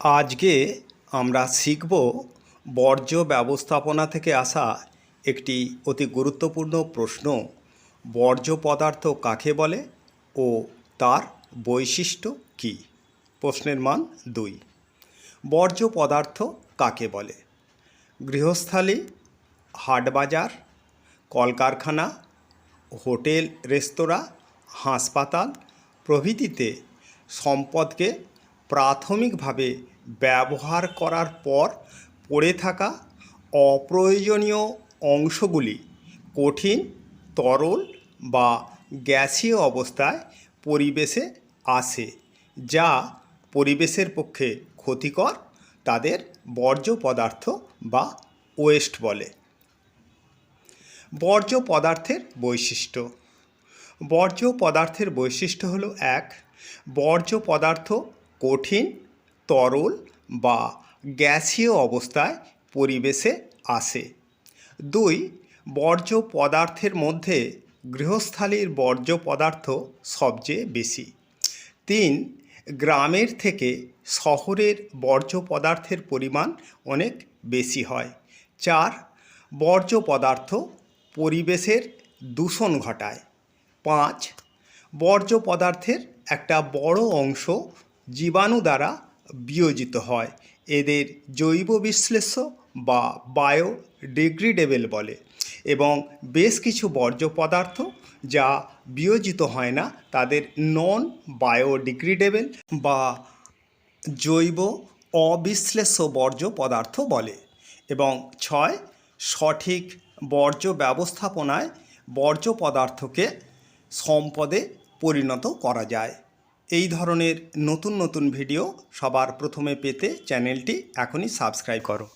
আজকে আমরা শিখব বর্জ্য ব্যবস্থাপনা থেকে আসা একটি অতি গুরুত্বপূর্ণ প্রশ্ন, বর্জ্য পদার্থ কাকে বলে ও তার বৈশিষ্ট্য কী? প্রশ্নের মান দুই। বর্জ্য পদার্থ কাকে বলে? গৃহস্থালী, হাটবাজার, কলকারখানা, হোটেল, রেস্তোরাঁ, হাসপাতাল প্রভৃতিতে সম্পদকে প্রাথমিকভাবে ব্যবহার করার পর পড়ে থাকা অপ্রয়োজনীয় অংশগুলি কঠিন, তরল বা গ্যাসীয় অবস্থায় পরিবেশে আসে, যা পরিবেশের পক্ষে ক্ষতিকর, তাদের বর্জ্য পদার্থ বা ওয়েস্ট বলে। বর্জ্য পদার্থের বৈশিষ্ট্য। বর্জ্য পদার্থের বৈশিষ্ট্য হলো এক, বর্জ্য পদার্থ কঠিন, তরল বা গ্যাসীয় অবস্থায় পরিবেশে আসে। দুই, বর্জ্য পদার্থের মধ্যে গৃহস্থালীর বর্জ্য পদার্থ সবচেয়ে বেশি। তিন, গ্রামের থেকে শহরের বর্জ্য পদার্থের পরিমাণ অনেক বেশি হয়। চার, বর্জ্য পদার্থ পরিবেশের দূষণ ঘটায়। পাঁচ, বর্জ্য পদার্থের একটা বড় অংশ জীবাণু দ্বারা বিয়োজিত হয়। এদের জৈব বিশ্লেষ্য বা বায়োডিগ্রেডেবল বলে এবং বেশ কিছু বর্জ্য পদার্থ যা বিয়োজিত হয় না, তাদের নন বায়োডিগ্রেডেবল বা জৈব অবিশ্লেষ্য বর্জ্য পদার্থ বলে। এবং ছয়, সঠিক বর্জ্য ব্যবস্থাপনায় বর্জ্য পদার্থকে সম্পদে পরিণত করা যায়। এই ধরনের নতুন নতুন ভিডিও সবার প্রথমে পেতে চ্যানেলটি এখনই সাবস্ক্রাইব করো।